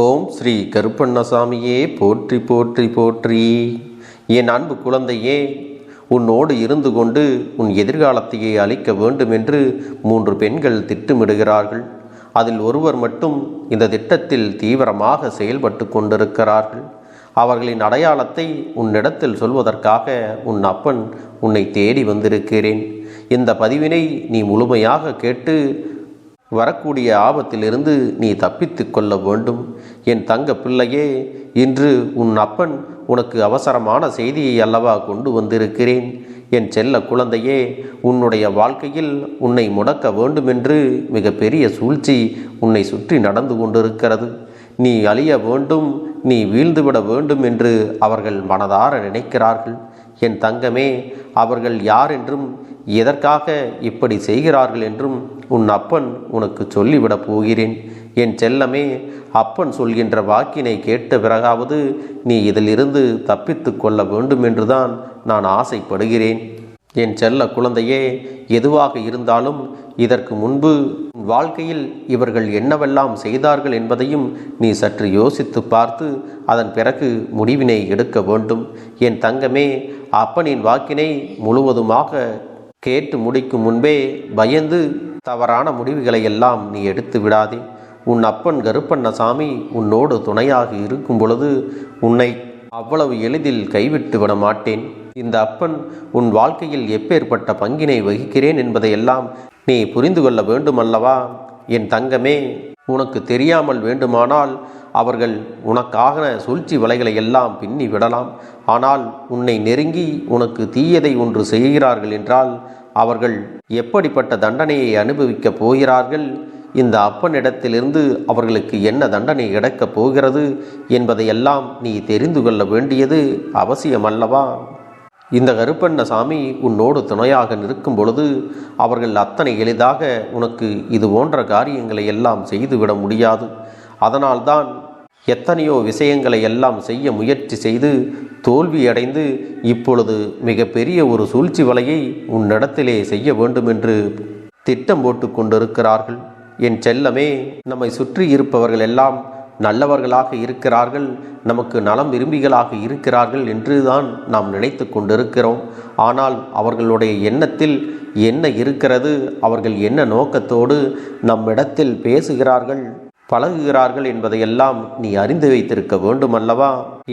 ஓம் ஸ்ரீ கருப்பண்ணசாமியே போற்றி போற்றி போற்றி. என் அன்பு குழந்தையே உன்னோடு இருந்து கொண்டு உன் எதிர்காலத்தையே அளிக்க வேண்டும் என்று மூன்று பெண்கள் திட்டமிடுகிறார்கள். அதில் ஒருவர் மட்டும் இந்த திட்டத்தில் தீவிரமாக செயல்பட்டு கொண்டிருக்கிறார்கள். அவர்களின் அடையாளத்தை உன்னிடத்தில் சொல்வதற்காக உன் அப்பன் உன்னை தேடி வந்திருக்கிறேன். இந்த பதிவினை நீ முழுமையாக கேட்டு வரக்கூடிய ஆபத்திலிருந்து நீ தப்பித்து கொள்ள வேண்டும். என் தங்க பிள்ளையே இன்று உன் அப்பன் உனக்கு அவசரமான செய்தியை அல்லவா கொண்டு வந்திருக்கிறேன். என் செல்ல குழந்தையே உன்னுடைய வாழ்க்கையில் உன்னை முடக்க வேண்டுமென்று மிகப்பெரிய சூழ்ச்சி உன்னை சுற்றி நடந்து கொண்டிருக்கிறது. நீ அழிய வேண்டும் நீ வீழ்ந்துவிட வேண்டும் என்று அவர்கள் மனதார நினைக்கிறார்கள். என் தங்கமே அவர்கள் யார் என்றும் எதற்காக இப்படி செய்கிறார்கள் என்றும் உன் அப்பன் உனக்கு சொல்லிவிடப் போகிறேன். என் செல்லமே அப்பன் சொல்கின்ற வாக்கினை கேட்ட பிறகாவது நீ இதிலிருந்து தப்பித்து கொள்ள வேண்டும் என்றுதான் நான் ஆசைப்படுகிறேன். என் செல்ல குழந்தையே எதுவாக இருந்தாலும் இதற்கு முன்பு உன் வாழ்க்கையில் இவர்கள் என்னவெல்லாம் செய்தார்கள் என்பதையும் நீ சற்று யோசித்து பார்த்து அதன் பிறகு முடிவினை எடுக்க வேண்டும். என் தங்கமே அப்பனின் வாக்கினை முழுவதுமாக கேட்டு முடிக்கும் முன்பே பயந்து தவறான முடிவுகளை எல்லாம் நீ எடுத்து விடாதே. உன் அப்பன் கருப்பண்ணசாமி உன்னோடு துணையாக இருக்கும் பொழுது உன்னை அவ்வளவு எளிதில் கைவிட்டு விட மாட்டேன். இந்த அப்பன் உன் வாழ்க்கையில் எப்பேற்பட்ட பங்கினை வகிக்கிறேன் என்பதையெல்லாம் நீ புரிந்து கொள்ள வேண்டுமல்லவா? என் தங்கமே உனக்கு தெரியாமல் வேண்டுமானால் அவர்கள் உனக்காக சூழ்ச்சி வலைகளை எல்லாம் பின்னி விடலாம். ஆனால் உன்னை நெருங்கி உனக்கு தீயதை ஒன்று செய்கிறார்கள் என்றால் அவர்கள் எப்படிப்பட்ட தண்டனையை அனுபவிக்கப் போகிறார்கள்? இந்த அப்பனிடத்திலிருந்து அவர்களுக்கு என்ன தண்டனை கிடைக்கப் போகிறது என்பதையெல்லாம் நீ தெரிந்து கொள்ள வேண்டியது அவசியமல்லவா? இந்த கருப்பண்ணசாமி உன்னோடு துணையாக நிற்கும் பொழுது அவர்கள் அத்தனை எளிதாக உனக்கு இது போன்ற காரியங்களை எல்லாம் செய்துவிட முடியாது. அதனால்தான் எத்தனையோ விஷயங்களை எல்லாம் செய்ய முயற்சி செய்து தோல்வியடைந்து இப்பொழுது மிகப்பெரிய ஒரு சூழ்ச்சி வலையை உன்னிடத்திலே செய்ய வேண்டுமென்று திட்டம் போட்டு கொண்டிருக்கிறார்கள். என் செல்லமே நம்மை சுற்றி இருப்பவர்கள் எல்லாம் நல்லவர்களாக இருக்கிறார்கள். நமக்கு நலம் விரும்பிகளாக இருக்கிறார்கள் என்று தான் நாம் நினைத்து கொண்டிருக்கிறோம். ஆனால் அவர்களுடைய எண்ணத்தில் என்ன இருக்கிறது? அவர்கள் என்ன நோக்கத்தோடு நம்மிடத்தில் பேசுகிறார்கள்? பழகுகிறார்கள் என்பதையெல்லாம் நீ அறிந்து வைத்திருக்க வேண்டும் அல்லவா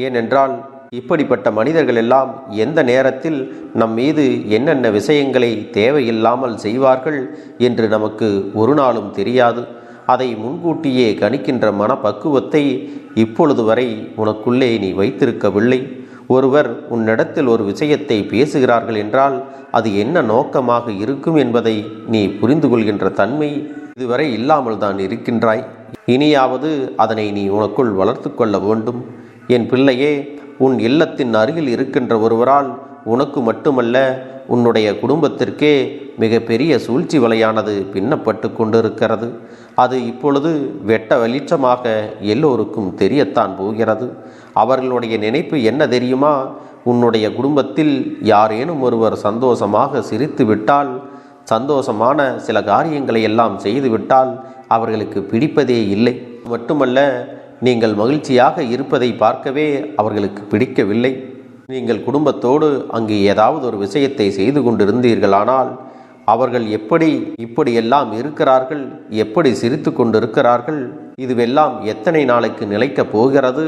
ஏனென்றால் இப்படிப்பட்ட மனிதர்கள் எல்லாம் எந்த நேரத்தில் நம் மீது என்னென்ன விஷயங்களை தேவையில்லாமல் செய்வார்கள் என்று நமக்கு ஒரு நாளும் தெரியாது. அதை முன்கூட்டியே கணிக்கின்ற மனப்பக்குவத்தை இப்பொழுது வரை உனக்குள்ளே நீ வைத்திருக்கவில்லை. ஒருவர் உன்னிடத்தில் ஒரு விஷயத்தை பேசுகிறார்கள் என்றால் அது என்ன நோக்கமாக இருக்கும் என்பதை நீ புரிந்து கொள்கின்ற தன்மை இதுவரை இல்லாமல் தான் இருக்கின்றாய். இனியாவது அதனை நீ உனக்குள் வளர்த்து கொள்ள வேண்டும். என் பிள்ளையே உன் இல்லத்தின் அருகில் இருக்கின்ற ஒருவரால் உனக்கு மட்டுமல்ல உன்னுடைய குடும்பத்திற்கே மிகப்பெரிய சூழ்ச்சி வலையானது பின்னப்பட்டு கொண்டிருக்கிறது. அது இப்பொழுது வெட்ட வெளிச்சமாக எல்லோருக்கும் தெரியத்தான் போகிறது. அவர்களுடைய நினைப்பு என்ன தெரியுமா? உன்னுடைய குடும்பத்தில் யாரேனும் ஒருவர் சந்தோஷமாக சிரித்து விட்டால் சந்தோஷமான சில காரியங்களை எல்லாம் செய்துவிட்டால் அவர்களுக்கு பிடிப்பதே இல்லை. மட்டுமல்ல நீங்கள் மகிழ்ச்சியாக இருப்பதை பார்க்கவே அவர்களுக்கு பிடிக்கவில்லை. நீங்கள் குடும்பத்தோடு அங்கு ஏதாவது ஒரு விஷயத்தை செய்து கொண்டிருந்தீர்களானால் அவர்கள் எப்படி இப்படியெல்லாம் இருக்கிறார்கள் எப்படி சிரித்து கொண்டிருக்கிறார்கள் இதுவெல்லாம் எத்தனை நாளைக்கு நிலைக்கப் போகிறது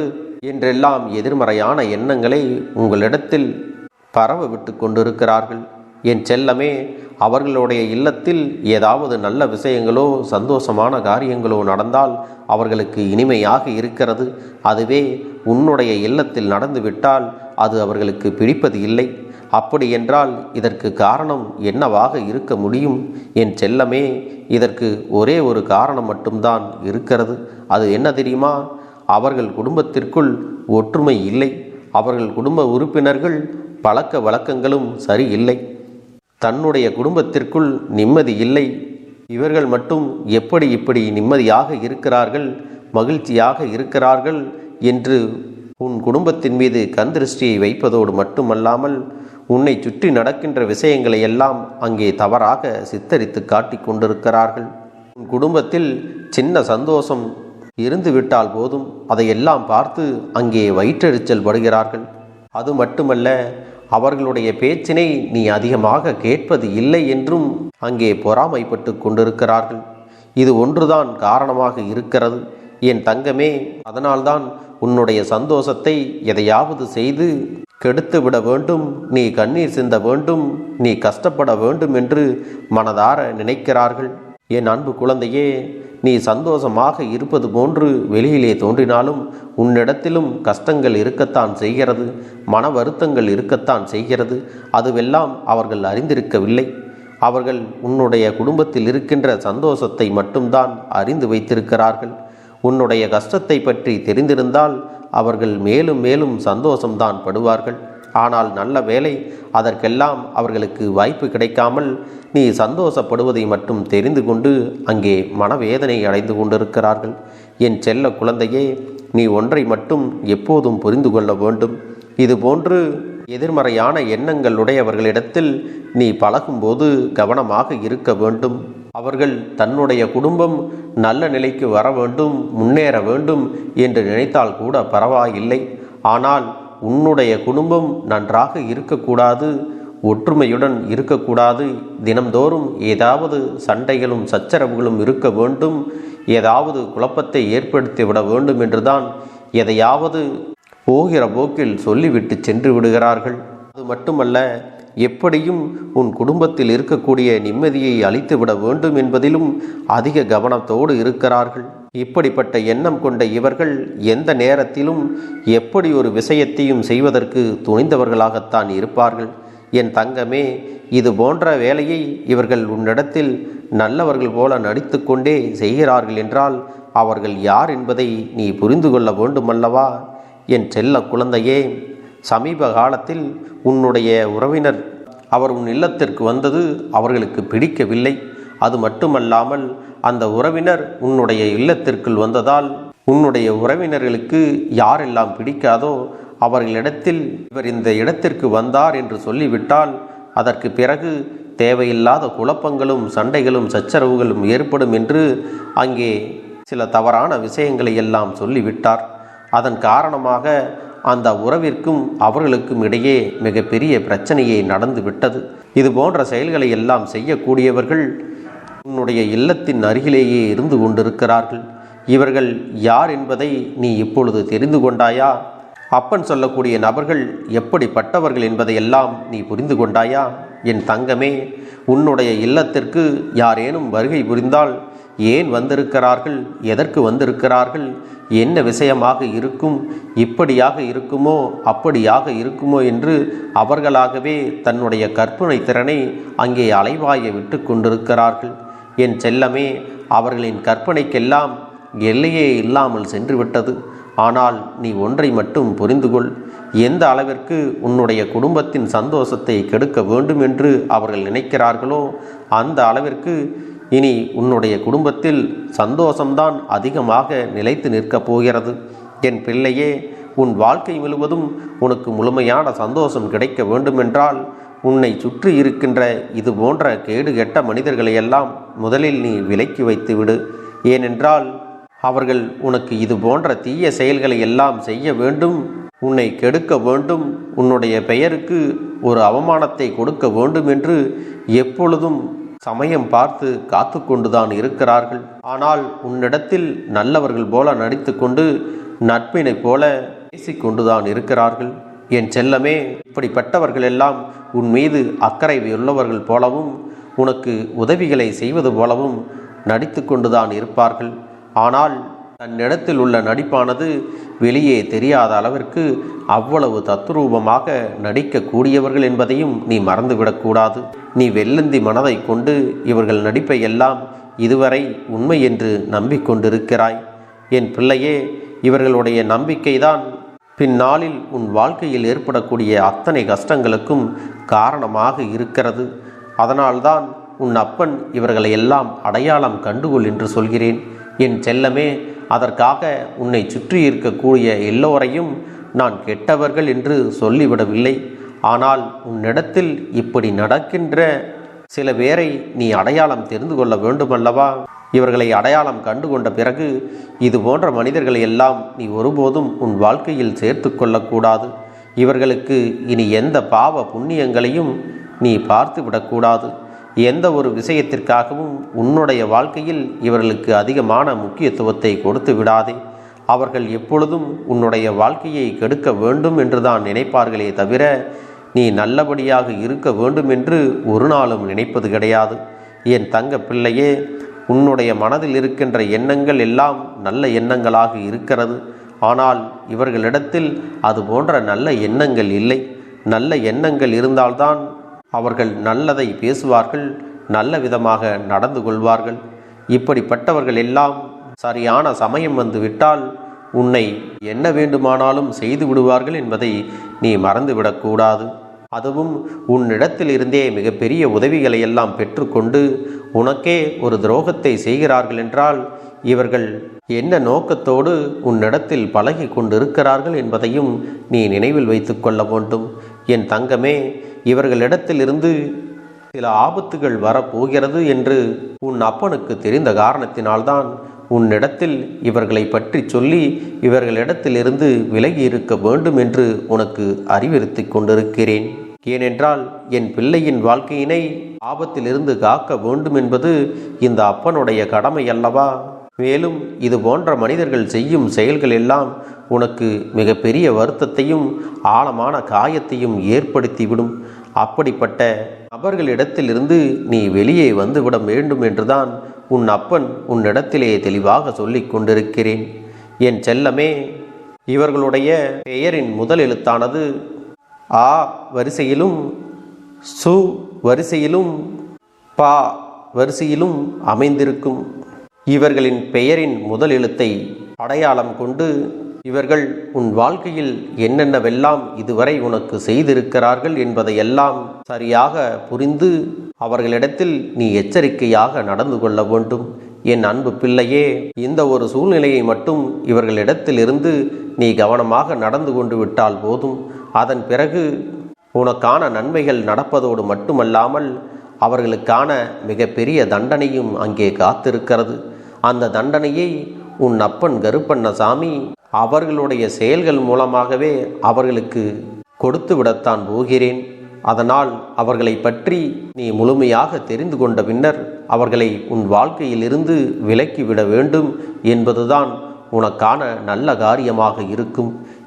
என்றெல்லாம் எதிர்மறையான எண்ணங்களை உங்களிடத்தில் பரவ விட்டு கொண்டிருக்கிறார்கள். என் செல்லமே அவர்களுடைய இல்லத்தில் ஏதாவது நல்ல விஷயங்களோ சந்தோஷமான காரியங்களோ நடந்தால் அவர்களுக்கு இனிமையாக இருக்கிறது. அதுவே உன்னுடைய இல்லத்தில் நடந்துவிட்டால் அது அவர்களுக்கு பிடிப்பது இல்லை. அப்படி என்றால் இதற்கு காரணம் என்னவாக இருக்க முடியும்? என் செல்லமே இதற்கு ஒரே ஒரு காரணம் மட்டும்தான் இருக்கிறது. அது என்ன தெரியுமா? அவர்கள் குடும்பத்திற்குள் ஒற்றுமை இல்லை. அவர்கள் குடும்ப உறுப்பினர்கள் பழக்க வழக்கங்களும் சரியில்லை. தன்னுடைய குடும்பத்திற்குள் நிம்மதி இல்லை. இவர்கள் மட்டும் எப்படி இப்படி நிம்மதியாக இருக்கிறார்கள் மகிழ்ச்சியாக இருக்கிறார்கள் என்று உன் குடும்பத்தின் மீது கந்திருஷ்டியை வைப்பதோடு மட்டுமல்லாமல் உன்னை சுற்றி நடக்கின்ற விஷயங்களை எல்லாம் அங்கே தவறாக சித்தரித்து காட்டி கொண்டிருக்கிறார்கள். உன் குடும்பத்தில் சின்ன சந்தோஷம் இருந்து விட்டால் போதும். அதையெல்லாம் பார்த்து அங்கே வயிற்றெரிச்சல் படுகிறார்கள். அது மட்டுமல்ல அவர்களுடைய பேச்சினை நீ அதிகமாக கேட்பது இல்லை என்றும் அங்கே பொறாமைப்பட்டு கொண்டிருக்கிறார்கள். இது ஒன்றுதான் காரணமாக இருக்கிறது. என் தங்கமே அதனால்தான் உன்னுடைய சந்தோஷத்தை எதையாவது செய்து கெடுத்து விட வேண்டும். நீ கண்ணீர் சிந்த வேண்டும். நீ கஷ்டப்பட வேண்டும் என்று மனதார நினைக்கிறார்கள். என் அன்பு குழந்தையே நீ சந்தோஷமாக இருப்பது போன்று வெளியிலே தோன்றினாலும் உன்னிடத்திலும் கஷ்டங்கள் இருக்கத்தான் செய்கிறது மன வருத்தங்கள் இருக்கத்தான் செய்கிறது. அதுவெல்லாம் அவர்கள் அறிந்திருக்கவில்லை. அவர்கள் உன்னுடைய குடும்பத்தில் இருக்கின்ற சந்தோஷத்தை மட்டும்தான் அறிந்து வைத்திருக்கிறார்கள். உன்னுடைய கஷ்டத்தை பற்றி தெரிந்திருந்தால் அவர்கள் மேலும் மேலும் சந்தோஷம்தான் படுவார்கள். ஆனால் நல்ல வேலை அதற்கெல்லாம் அவர்களுக்கு வாய்ப்பு கிடைக்காமல் நீ சந்தோஷப்படுவதை மட்டும் தெரிந்து கொண்டு அங்கே மனவேதனை அடைந்து கொண்டிருக்கிறார்கள். என் செல்ல குழந்தையே நீ ஒன்றை மட்டும் எப்போதும் புரிந்து கொள்ள வேண்டும். இதுபோன்று எதிர்மறையான எண்ணங்கள் உடையவர்களிடத்தில் நீ பழகும்போது கவனமாக இருக்க வேண்டும். அவர்கள் தன்னுடைய குடும்பம் நல்ல நிலைக்கு வர வேண்டும் முன்னேற வேண்டும் என்று நினைத்தால் கூட பரவாயில்லை. ஆனால் உன்னுடைய குடும்பம் நன்றாக இருக்கக்கூடாது ஒற்றுமையுடன் இருக்கக்கூடாது தினம்தோறும் ஏதாவது சண்டைகளும் சச்சரவுகளும் இருக்க வேண்டும் ஏதாவது குழப்பத்தை ஏற்படுத்தி விட வேண்டும் என்றுதான் எதையாவது போகிற போக்கில் சொல்லிவிட்டு சென்று விடுகிறார்கள். அது மட்டுமல்ல எப்படியும் உன் குடும்பத்தில் இருக்கக்கூடிய நிம்மதியை அளித்துவிட வேண்டும் என்பதிலும் அதிக கவனத்தோடு இருக்கிறார்கள். இப்படிப்பட்ட எண்ணம் கொண்ட இவர்கள் எந்த நேரத்திலும் எப்படி ஒரு விஷயத்தையும் செய்வதற்கு துணிந்தவர்களாகத்தான் இருப்பார்கள். என் தங்கமே இது போன்ற வேலையை இவர்கள் உன்னிடத்தில் நல்லவர்கள் போல நடித்துக்கொண்டே செய்கிறார்கள் என்றால் அவர்கள் யார் என்பதை நீ புரிந்து கொள்ள வேண்டுமல்லவா? என் செல்ல குழந்தையே சமீப காலத்தில் உன்னுடைய உறவினர் அவர் உன் இல்லத்திற்கு வந்தது அவர்களுக்கு பிடிக்கவில்லை. அது மட்டுமல்லாமல் அந்த உறவினர் உன்னுடைய இல்லத்திற்குள் வந்ததால் உன்னுடைய உறவினர்களுக்கு யாரெல்லாம் பிடிக்காதோ அவர்களிடத்தில் இவர் இந்த இடத்திற்கு வந்தார் என்று சொல்லிவிட்டால் அதற்கு பிறகு தேவையில்லாத குழப்பங்களும் சண்டைகளும் சச்சரவுகளும் ஏற்படும் என்று அங்கே சில தவறான விஷயங்களை எல்லாம் சொல்லிவிட்டார். அதன் காரணமாக அந்த உறவிற்கும் அவர்களுக்கும் இடையே மிகப்பெரிய பிரச்சனையை நடந்து விட்டது இது போன்ற செயல்களை எல்லாம் செய்யக்கூடியவர்கள் உன்னுடைய இல்லத்தின் அருகிலேயே இருந்து கொண்டிருக்கிறார்கள். இவர்கள் யார் என்பதை நீ இப்பொழுது தெரிந்து கொண்டாயா? அப்பன் சொல்லக்கூடிய நபர்கள் எப்படிப்பட்டவர்கள் என்பதையெல்லாம் நீ புரிந்து கொண்டாயா? என் தங்கமே உன்னுடைய இல்லத்திற்கு யாரேனும் வருகை புரிந்தால் ஏன் வந்திருக்கிறார்கள்? எதற்கு வந்திருக்கிறார்கள்? என்ன விஷயமாக இருக்கும்? இப்படியாக இருக்குமோ அப்படியாக இருக்குமோ என்று அவர்களாகவே தன்னுடைய கற்பனை திறனை அங்கே அலைவாய விட்டு கொண்டிருக்கிறார்கள். என் செல்லமே அவர்களின் கற்பனைக்கெல்லாம் எல்லையே இல்லாமல் சென்றுவிட்டது. ஆனால் நீ ஒன்றை மட்டும் புரிந்து கொள் எந்த அளவிற்கு உன்னுடைய குடும்பத்தின் சந்தோஷத்தை கெடுக்க வேண்டும் என்று அவர்கள் நினைக்கிறார்களோ அந்த அளவிற்கு இனி உன்னுடைய குடும்பத்தில் சந்தோஷம்தான் அதிகமாக நிலைத்து நிற்கப் போகிறது. என் பிள்ளையே உன் வாழ்க்கை முழுவதும் உனக்கு முழுமையான சந்தோஷம் கிடைக்க வேண்டுமென்றால் உன்னை சுற்றி இருக்கின்ற இது போன்ற கேடு கெட்ட மனிதர்களையெல்லாம் முதலில் நீ விலக்கி வைத்து விடு. ஏனென்றால் அவர்கள் உனக்கு இது போன்ற தீய செயல்களை எல்லாம் செய்ய வேண்டும் உன்னை கெடுக்க வேண்டும் உன்னுடைய பெயருக்கு ஒரு அவமானத்தை கொடுக்க வேண்டும் என்று எப்பொழுதும் சமயம் பார்த்து காத்து கொண்டுதான் இருக்கிறார்கள். ஆனால் உன்னிடத்தில் நல்லவர்கள் போல நடித்துக்கொண்டு நட்பினைப் போல பேசிக்கொண்டுதான் இருக்கிறார்கள். என் செல்லமே இப்படிப்பட்டவர்கள் எல்லாம் உன் மீது அக்கறை உள்ளவர்கள் போலவும் உனக்கு உதவிகளை செய்வது போலவும் நடித்து கொண்டுதான் இருப்பார்கள். ஆனால் தன்னிடத்தில் உள்ள நடிப்பானது வெளியே தெரியாத அளவிற்கு அவ்வளவு தத்ரூபமாக நடிக்கக்கூடியவர்கள் என்பதையும் நீ மறந்துவிடக்கூடாது நீ வெள்ளந்தி மனதை கொண்டு இவர்கள் நடிப்பை எல்லாம் இதுவரை உண்மை என்று நம்பிக்கொண்டிருக்கிறாய். என் பிள்ளையே இவர்களுடைய நம்பிக்கைதான் பின்னாளில் உன் வாழ்க்கையில் ஏற்படக்கூடிய அத்தனை கஷ்டங்களுக்கும் காரணமாக இருக்கிறது. அதனால்தான் உன் அப்பன் இவர்களை எல்லாம் அடையாளம் கண்டுகொள் என்று சொல்கிறேன். என் செல்லமே அதற்காக உன்னை சுற்றி இருக்கக்கூடிய எல்லோரையும் நான் கெட்டவர்கள் என்று சொல்லிவிடவில்லை. ஆனால் உன்னிடத்தில் இப்படி நடக்கின்ற சில பேரை நீ அடையாளம் தெரிந்து கொள்ள வேண்டுமல்லவா? இவர்களை அடையாளம் கண்டுகொண்ட பிறகு இது போன்ற மனிதர்களை எல்லாம் நீ ஒருபோதும் உன் வாழ்க்கையில் சேர்த்து கொள்ளக்கூடாது. இவர்களுக்கு இனி எந்த பாவ புண்ணியங்களையும் நீ பார்த்து விடக்கூடாது. எந்த ஒரு விஷயத்திற்காகவும் உன்னுடைய வாழ்க்கையில் இவர்களுக்கு அதிகமான முக்கியத்துவத்தை கொடுத்து விடாதே. அவர்கள் எப்பொழுதும் உன்னுடைய வாழ்க்கையை கெடுக்க வேண்டும் என்றுதான் நினைப்பார்களே தவிர நீ நல்லபடியாக இருக்க வேண்டும் என்று ஒரு நாளும் நினைப்பது கிடையாது. என் தங்க பிள்ளையே உன்னுடைய மனதில் இருக்கின்ற எண்ணங்கள் எல்லாம் நல்ல எண்ணங்களாக இருக்கிறது. ஆனால் இவர்களிடத்தில் அது போன்ற நல்ல எண்ணங்கள் இல்லை. நல்ல எண்ணங்கள் இருந்தால்தான் அவர்கள் நல்லதை பேசுவார்கள் நல்ல விதமாக நடந்து கொள்வார்கள். இப்படிப்பட்டவர்கள் எல்லாம் சரியான சமயம் வந்து விட்டால் உன்னை என்ன வேண்டுமானாலும் செய்து விடுவார்கள் என்பதை நீ மறந்துவிடக்கூடாது அதுவும் உன்னிடத்தில் இருந்தே மிகப்பெரிய உதவிகளை எல்லாம் பெற்றுக்கொண்டு உனக்கே ஒரு துரோகத்தை செய்கிறார்கள் என்றால் இவர்கள் என்ன நோக்கத்தோடு உன்னிடத்தில் பழகி கொண்டிருக்கிறார்கள் என்பதையும் நீ நினைவில் வைத்து கொள்ள வேண்டும். என் தங்கமே இவர்களிடத்திலிருந்து சில ஆபத்துகள் வரப்போகிறது என்று உன் அப்பனுக்கு தெரிந்த காரணத்தினால்தான் உன்னிடத்தில் இவர்களை பற்றி சொல்லி இவர்களிடத்திலிருந்து விலகி இருக்க வேண்டும் என்று உனக்கு அறிவுறுத்தி கொண்டிருக்கிறேன். ஏனென்றால் என் பிள்ளையின் வாழ்க்கையினை ஆபத்திலிருந்து காக்க வேண்டும் என்பது இந்த அப்பனுடைய கடமை அல்லவா? மேலும் இது போன்ற மனிதர்கள் செய்யும் செயல்கள் எல்லாம் உனக்கு மிகப்பெரிய வருத்தத்தையும் ஆழமான காயத்தையும் ஏற்படுத்திவிடும். அப்படிப்பட்ட நபர்களிடத்திலிருந்து நீ வெளியே வந்துவிட வேண்டும் என்றுதான் உன் அப்பன் உன்னிடத்திலே தெளிவாக சொல்லிக் கொண்டிருக்கிறேன். என் செல்லமே இவர்களுடைய பெயரின் முதல் எழுத்தானது ஆ வரிசையிலும் சு வரிசையிலும் பா வரிசையிலும் அமைந்திருக்கும். இவர்களின் பெயரின் முதல் எழுத்தை அடையாளம் கொண்டு இவர்கள் உன் வாழ்க்கையில் என்னென்னவெல்லாம் இதுவரை உனக்கு செய்திருக்கிறார்கள் என்பதையெல்லாம் சரியாக புரிந்து அவர்களிடத்தில் நீ எச்சரிக்கையாக நடந்து கொள்ள வேண்டும். என் அன்பு பிள்ளையே இந்த ஒரு சூழ்நிலையை மட்டும் இவர்களிடத்திலிருந்து நீ கவனமாக நடந்து கொண்டு விட்டால் போதும். அதன் பிறகு உனக்கான நன்மைகள் நடப்பதோடு மட்டுமல்லாமல் அவர்களுக்கான மிகப்பெரிய தண்டனையும் அங்கே காத்திருக்கிறது. அந்த தண்டனையை உன் அப்பன் கருப்பண்ணசாமி அவர்களுடைய செயல்கள் மூலமாகவே அவர்களுக்கு கொடுத்து விடத்தான் போகிறேன். அதனால் அவர்களை பற்றி நீ முழுமையாக தெரிந்து கொண்ட பின்னர் அவர்களை உன் வாழ்க்கையிலிருந்து விலக்கிவிட வேண்டும் என்பதுதான் உனக்கான நல்ல காரியமாக இருக்கும்.